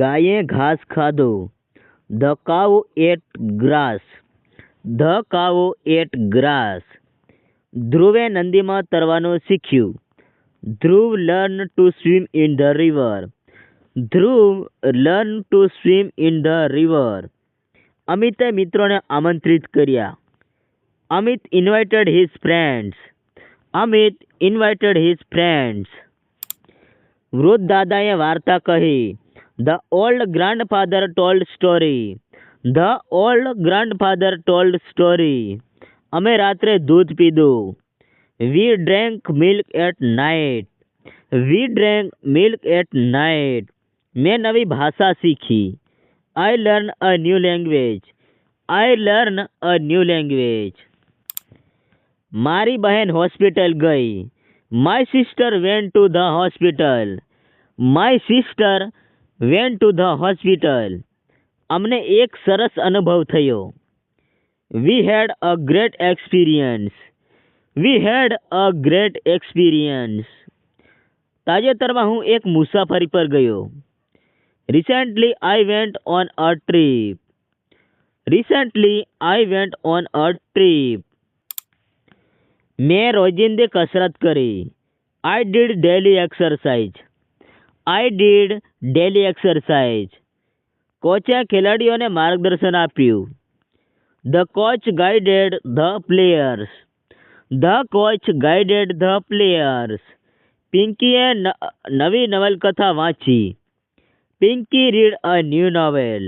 ગાયે ઘાસ ખાધો the the ate grass the cow ate grass ધ્રુવે નંદીમાં તરવાનું શીખ્યું Dhruv learn to swim in the river Dhruv learn to swim in the river અમિતે મિત્રોને આમંત્રિત કર્યા Amit invited his friends Amit invited his friends વૃદ્ધ દાદાએ વાર્તા કહી The old grandfather told story. The old grandfather told story. અમે રાત્રે દૂધ પીધું. We drank milk at night. We drank milk at night. મેં નવી ભાષા શીખી. I learn a new language. I learn a new language. મારી બહેન હોસ્પિટલ ગઈ. My sister went to the hospital. My sister went to the hospital અમને એક સરસ અનુભવ થયો we had a great experience we had a great experience તાજેતરમાં હું એક મુસાફરી પર ગયો recently I went on a trip recently I went on a trip મેં રોજિંદી કસરત કરી I did daily exercise I did daily exercise કોચે ખેલાડીઓને માર્ગદર્શન આપ્યું the coach guided the players the coach guided the players પિંકીએ નવી નવલકથા વાંચી Pinky read a new novel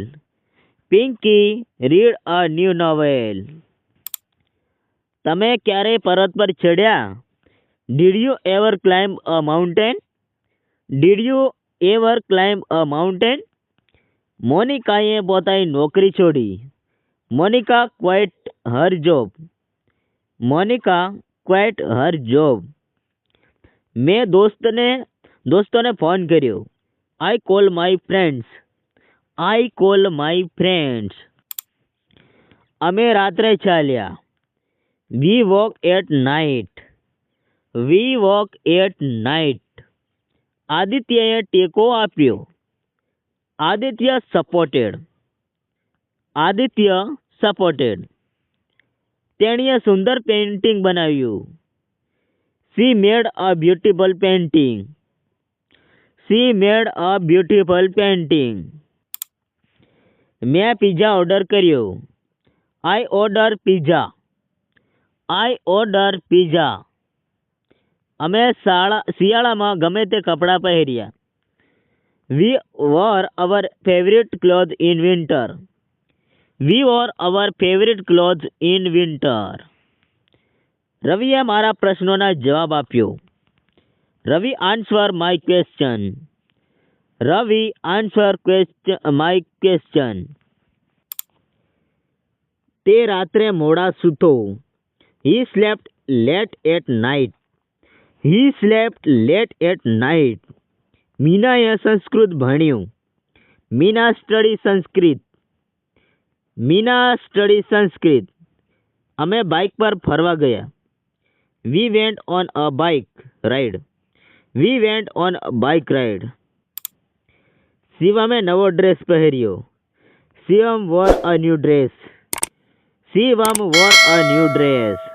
Pinky read a new novel તમે ક્યારેય પર્વત પર ચડ્યા did you ever climb a mountain did you ever climb a mountain મોનિકાએ પોતાની નોકરી છોડી Monica quit her job Monica quit her job મેં દોસ્તને દોસ્તોને ફોન કર્યો I call my friends I call my friends અમે રાત્રે ચાલ્યા we walk at night we walk at night आदित्यએ ટેકો આપ્યો आदित्य સપોર્ટેડ તેણીએ સુંદર પેઇન્ટિંગ બનાવ્યું she made a beautiful painting મેં પીઝા ઓર્ડર કર્યો આઈ ઓર્ડર પીઝા અમે શાળા શિયાળામાં ગમે તે કપડાં પહેર્યા we wore our favourite cloth in winter we wore our favourite cloth in winter રવિએ મારા પ્રશ્નોના જવાબ આપ્યો Ravi answer my question Ravi answer question my question તે રાત્રે મોડા સૂતો he slept late at night he slept late at night મીનાએ સંસ્કૃત ભણ્યું મીના સ્ટડી સંસ્કૃત મીના સ્ટડી સંસ્કૃત અમે બાઇક પર ફરવા ગયા we went on a bike ride we went on a bike ride શિવમે નવો ડ્રેસ પહેર્યો Shivam wore a new dress Shivam wore a new dress